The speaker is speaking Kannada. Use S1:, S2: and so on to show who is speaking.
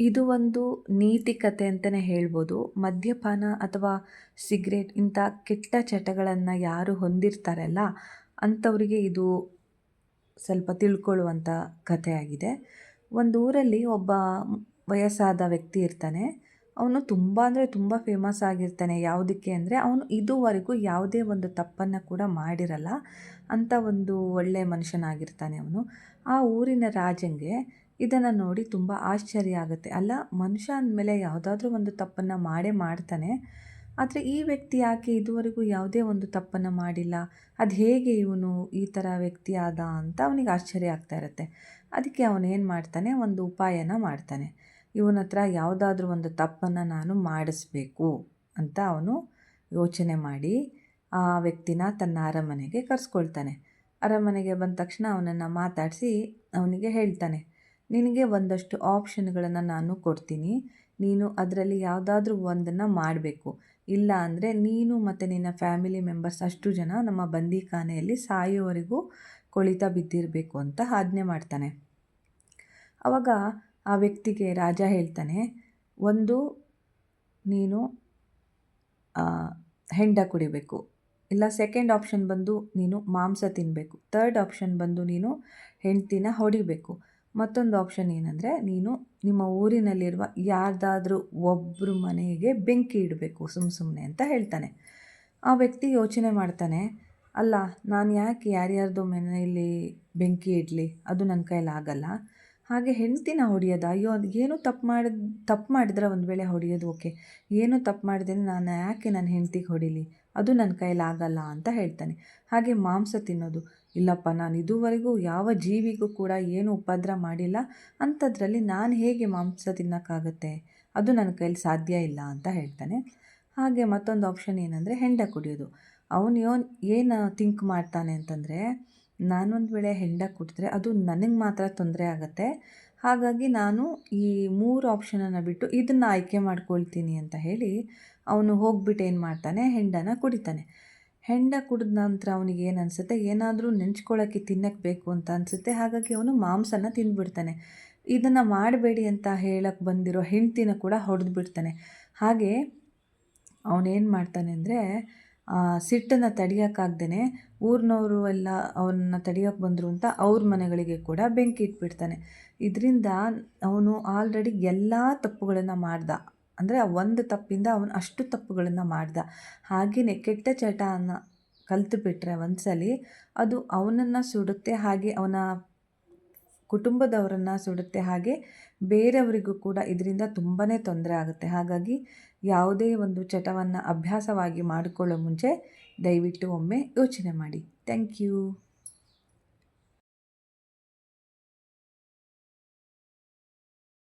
S1: ಇದು ಒಂದು ನೀತಿ ಕತೆ ಅಂತಲೇ ಹೇಳ್ಬೋದು. ಮದ್ಯಪಾನ ಅಥವಾ ಸಿಗರೇಟ್ ಇಂಥ ಕೆಟ್ಟ ಚಟಗಳನ್ನು ಯಾರು ಹೊಂದಿರ್ತಾರಲ್ಲ, ಅಂಥವರಿಗೆ ಇದು ಸ್ವಲ್ಪ ತಿಳ್ಕೊಳ್ಳುವಂಥ ಕಥೆಯಾಗಿದೆ. ಒಂದು ಊರಲ್ಲಿ ಒಬ್ಬ ವಯಸ್ಸಾದ ವ್ಯಕ್ತಿ ಇರ್ತಾನೆ. ಅವನು ತುಂಬ ಅಂದರೆ ತುಂಬ ಫೇಮಸ್ ಆಗಿರ್ತಾನೆ. ಯಾವುದಕ್ಕೆ ಅಂದರೆ ಅವನು ಇದುವರೆಗೂ ಯಾವುದೇ ಒಂದು ತಪ್ಪನ್ನು ಕೂಡ ಮಾಡಿರಲ್ಲ. ಅಂಥ ಒಂದು ಒಳ್ಳೆಯ ಮನುಷ್ಯನಾಗಿರ್ತಾನೆ ಅವನು. ಆ ಊರಿನ ರಾಜಂಗೆ ಇದನ್ನು ನೋಡಿ ತುಂಬ ಆಶ್ಚರ್ಯ ಆಗುತ್ತೆ. ಅಲ್ಲ, ಮನುಷ್ಯ ಅಂದಮೇಲೆ ಯಾವುದಾದ್ರೂ ಒಂದು ತಪ್ಪನ್ನು ಮಾಡೇ ಮಾಡ್ತಾನೆ, ಆದರೆ ಈ ವ್ಯಕ್ತಿ ಯಾಕೆ ಇದುವರೆಗೂ ಯಾವುದೇ ಒಂದು ತಪ್ಪನ್ನು ಮಾಡಿಲ್ಲ? ಅದು ಹೇಗೆ ಇವನು ಈ ಥರ ವ್ಯಕ್ತಿ ಆದ ಅಂತ ಅವನಿಗೆ ಆಶ್ಚರ್ಯ ಆಗ್ತಾ ಇರುತ್ತೆ. ಅದಕ್ಕೆ ಅವನು ಏನು ಮಾಡ್ತಾನೆ, ಒಂದು ಉಪಾಯನ ಮಾಡ್ತಾನೆ. ಇವನ ಹತ್ರ ಯಾವುದಾದ್ರೂ ಒಂದು ತಪ್ಪನ್ನು ನಾನು ಮಾಡಿಸ್ಬೇಕು ಅಂತ ಅವನು ಯೋಚನೆ ಮಾಡಿ ಆ ವ್ಯಕ್ತಿನ ತನ್ನ ಅರಮನೆಗೆ ಕರೆಸ್ಕೊಳ್ತಾನೆ. ಅರಮನೆಗೆ ಬಂದ ತಕ್ಷಣ ಅವನನ್ನು ಮಾತಾಡಿಸಿ ಅವನಿಗೆ ಹೇಳ್ತಾನೆ. ನಿನಗೆ ಒಂದಷ್ಟು ಆಪ್ಷನ್ಗಳನ್ನು ನಾನು ಕೊಡ್ತೀನಿ. ನೀನು ಅದರಲ್ಲಿ ಯಾವುದಾದ್ರೂ ಒಂದನ್ನು ಮಾಡಬೇಕು. ಇಲ್ಲ ಅಂದರೆ ನೀನು ಮತ್ತು ನಿನ್ನ ಫ್ಯಾಮಿಲಿ ಮೆಂಬರ್ಸ್ ಅಷ್ಟು ಜನ ನಮ್ಮ ಬಂದಿಖಾನೆಯಲ್ಲಿ ಸಾಯೋವರೆಗೂ ಕೊಳಿತಾ ಬಿದ್ದಿರಬೇಕು ಅಂತ ಆಜ್ಞೆ ಮಾಡ್ತಾನೆ. ಆವಾಗ ಆ ವ್ಯಕ್ತಿಗೆ ರಾಜ ಹೇಳ್ತಾನೆ, ಒಂದು, ನೀನು ಹೆಂಡ ಕುಡಿಬೇಕು. ಇಲ್ಲ ಸೆಕೆಂಡ್ ಆಪ್ಷನ್ ಬಂದು ನೀನು ಮಾಂಸ ತಿನ್ನಬೇಕು ತರ್ಡ್ ಆಪ್ಷನ್ ಬಂದು ನೀನು ಹೆಂಡ್ತಿನ ಹೊಡಿಬೇಕು. ಮತ್ತೊಂದು ಆಪ್ಷನ್ ಏನಂದರೆ, ನೀನು ನಿಮ್ಮ ಊರಿನಲ್ಲಿರುವ ಯಾರ್ದಾದರೂ ಒಬ್ಬರ ಮನೆಗೆ ಬೆಂಕಿ ಇಡಬೇಕು ಸುಮ್ಮ ಸುಮ್ಮನೆ ಅಂತ ಹೇಳ್ತಾನೆ. ಆ ವ್ಯಕ್ತಿ ಯೋಚನೆ ಮಾಡ್ತಾನೆ, ಅಲ್ಲ, ನಾನು ಯಾಕೆ ಯಾರ್ಯಾರ್ದೋ ಮನೆಯಲ್ಲಿ ಬೆಂಕಿ ಇಡಲಿ? ಅದು ನನ್ನ ಕೈಲಾಗಲ್ಲ. ಹಾಗೆ ಹೆಂಡ್ತಿನ ಹೊಡಿಯೋದು. ಅಯ್ಯೋ, ಅದು ಏನು ತಪ್ಪು ಮಾಡಿದ ತಪ್ಪು ಮಾಡಿದ್ರೆ ಒಂದು ವೇಳೆ ಹೊಡಿಯೋದು, ಓಕೆ. ಏನು ತಪ್ಪು ಮಾಡಿದೆ ನಾನು ಯಾಕೆ ನನ್ನ ಹೆಂಡ್ತಿಗೆ ಹೊಡಿಲಿ? ಅದು ನನ್ನ ಕೈಲಿ ಆಗಲ್ಲ ಅಂತ ಹೇಳ್ತಾನೆ. ಹಾಗೆ ಮಾಂಸ ತಿನ್ನೋದು. ಇಲ್ಲಪ್ಪ, ನಾನು ಇದುವರೆಗೂ ಯಾವ ಜೀವಿಗೂ ಕೂಡ ಏನು ಉಪದ್ರ ಮಾಡಿಲ್ಲ. ಅಂಥದ್ರಲ್ಲಿ ನಾನು ಹೇಗೆ ಮಾಂಸ ತಿನ್ನೋಕ್ಕಾಗತ್ತೆ? ಅದು ನನ್ನ ಕೈಲಿ ಸಾಧ್ಯ ಇಲ್ಲ ಅಂತ ಹೇಳ್ತಾನೆ. ಹಾಗೆ ಮತ್ತೊಂದು ಆಪ್ಷನ್ ಏನಂದರೆ ಹೆಂಡ ಕುಡಿಯೋದು. ಅವನು ಯೋನ್ ಏನು ಥಿಂಕ್ ಮಾಡ್ತಾನೆ ಅಂತಂದರೆ ನಾನೊಂದು ವೇಳೆ ಹೆಂಡ ಕುಡಿದ್ರೆ ಅದು ನನಗೆ ಮಾತ್ರ ತೊಂದರೆ ಆಗುತ್ತೆ. ಹಾಗಾಗಿ ನಾನು ಈ ಮೂರು ಆಪ್ಷನನ್ನು ಬಿಟ್ಟು ಇದನ್ನು ಆಯ್ಕೆ ಮಾಡ್ಕೊಳ್ತೀನಿ ಅಂತ ಹೇಳಿ ಅವನು ಹೋಗ್ಬಿಟ್ಟು ಏನು ಮಾಡ್ತಾನೆ? ಹೆಂಡನ ಕುಡಿತಾನೆ. ಹೆಂಡ ಕುಡಿದ ನಂತರ ಅವನಿಗೆ ಏನು ಅನಿಸುತ್ತೆ? ಏನಾದರೂ ನೆಂಚ್ಕೊಳ್ಳೋಕ್ಕೆ ತಿನ್ನಕ್ಕೆ ಬೇಕು ಅಂತ ಅನಿಸುತ್ತೆ. ಹಾಗಾಗಿ ಅವನು ಮಾಂಸನ ತಿಂದುಬಿಡ್ತಾನೆ ಇದನ್ನು ಮಾಡಬೇಡಿ ಅಂತ ಹೇಳಕ್ಕೆ ಬಂದಿರೋ ಹೆಂಡ್ತಿನ ಕೂಡ ಹೊಡೆದು ಬಿಡ್ತಾನೆ ಹಾಗೆ ಅವನೇನು ಮಾಡ್ತಾನೆ ಅಂದರೆ ಸಿಟ್ಟನ್ನು ತಡಿಯೋಕ್ಕಾಗ್ದೇ ಊರಿನವರು ಎಲ್ಲ ಅವನ್ನ ತಡಿಯೋಕ್ಕೆ ಬಂದರು ಅಂತ ಅವ್ರ ಮನೆಗಳಿಗೆ ಕೂಡ ಬೆಂಕಿ ಇಟ್ಬಿಡ್ತಾನೆ. ಇದರಿಂದ ಅವನು ಆಲ್ರೆಡಿ ಎಲ್ಲ ತಪ್ಪುಗಳನ್ನು ಮಾಡ್ದ. ಅಂದರೆ ಆ ಒಂದು ತಪ್ಪಿಂದ ಅವನು ಅಷ್ಟು ತಪ್ಪುಗಳನ್ನು ಮಾಡ್ದ. ಹಾಗೆಯೇ ಕೆಟ್ಟ ಚಟನ ಕಲ್ತುಬಿಟ್ರೆ ಒಂದ್ಸಲಿ ಅದು ಅವನನ್ನು ಸುಡುತ್ತೆ, ಹಾಗೆ ಅವನ ಕುಟುಂಬದವರನ್ನು ಸುಡುತ್ತೆ ಹಾಗೆ ಬೇರೆಯವರಿಗೂ ಕೂಡ ಇದರಿಂದ ತುಂಬಾ ತೊಂದರೆ ಆಗುತ್ತೆ. ಹಾಗಾಗಿ ಯಾವುದೇ ಒಂದು ಚಟವನ್ನು ಅಭ್ಯಾಸವಾಗಿ ಮಾಡಿಕೊಳ್ಳೋ ಮುಂಚೆ ದಯವಿಟ್ಟು ಒಮ್ಮೆ ಯೋಚನೆ ಮಾಡಿ. Thank you.